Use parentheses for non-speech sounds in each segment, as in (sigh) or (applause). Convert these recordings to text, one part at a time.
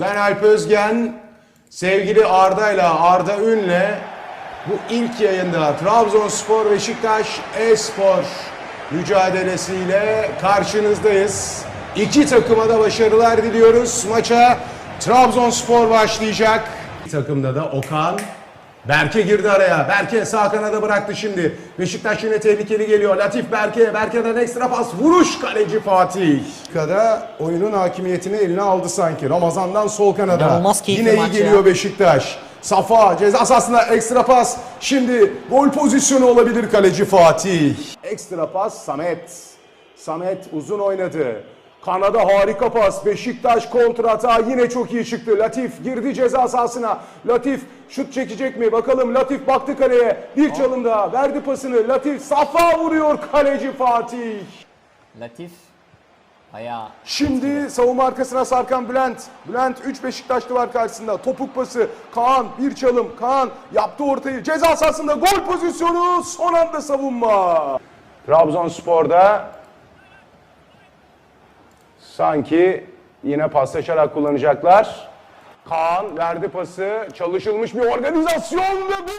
Ben Alp Özgen, sevgili Arda'yla Arda Ün'le bu ilk yayında Trabzonspor Beşiktaş e-spor mücadelesiyle karşınızdayız. İki takıma da başarılar diliyoruz. Maça Trabzonspor başlayacak. Bir takımda da Okan Berke girdi araya. Berke sağ kanada bıraktı şimdi. Beşiktaş yine tehlikeli geliyor. Latif Berke. Berke'den ekstra pas. Vuruş kaleci Fatih. Kada oyunun hakimiyetini eline aldı sanki. Ramazan'dan sol kanada. İnanılmaz keyifli Yine iyi maç geliyor ya. Beşiktaş. Safa ceza sahasında ekstra pas. Şimdi gol pozisyonu olabilir kaleci Fatih. Ekstra pas Samet. Samet uzun oynadı. Kanada harika pas. Beşiktaş kontrata yine çok iyi çıktı. Latif girdi ceza sahasına. Latif şut çekecek mi? Bakalım Latif baktı kaleye. Bir çalım daha verdi pasını. Latif Safa vuruyor kaleci Fatih. Latif ayağı Şimdi savunma arkasına sarkan Bülent. Bülent 3 Beşiktaşlı var karşısında. Topuk pası. Kaan bir çalım. Kaan yaptı ortayı. Ceza sahasında gol pozisyonu. Son anda savunma. Trabzonspor'da sanki yine paslaşarak kullanacaklar. Kaan verdi pası. Çalışılmış bir organizasyon ve bu...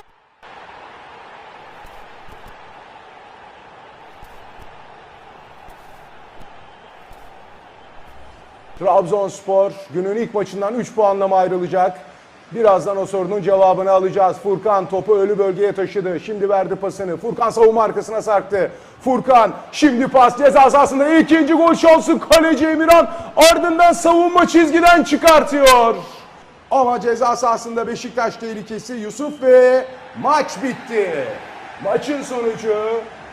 Trabzonspor günün ilk maçından 3 puanla mı ayrılacak? Birazdan o sorunun cevabını alacağız. Furkan topu ölü bölgeye taşıdı. Şimdi verdi pasını. Furkan savunma arkasına sarktı. Furkan şimdi pas ceza sahasında ikinci gol şansı kaleci Emirhan ardından savunma çizgiden çıkartıyor. Ama ceza sahasında Beşiktaş tehlikesi Yusuf ve maç bitti. Maçın sonucu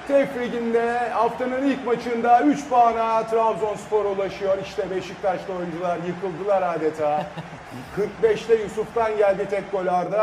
Tefriginde haftanın ilk maçında 3 puana Trabzonspor ulaşıyor. İşte Beşiktaşlı oyuncular yıkıldılar adeta. (laughs) 45'te Yusuf'tan geldi tek gol Arda.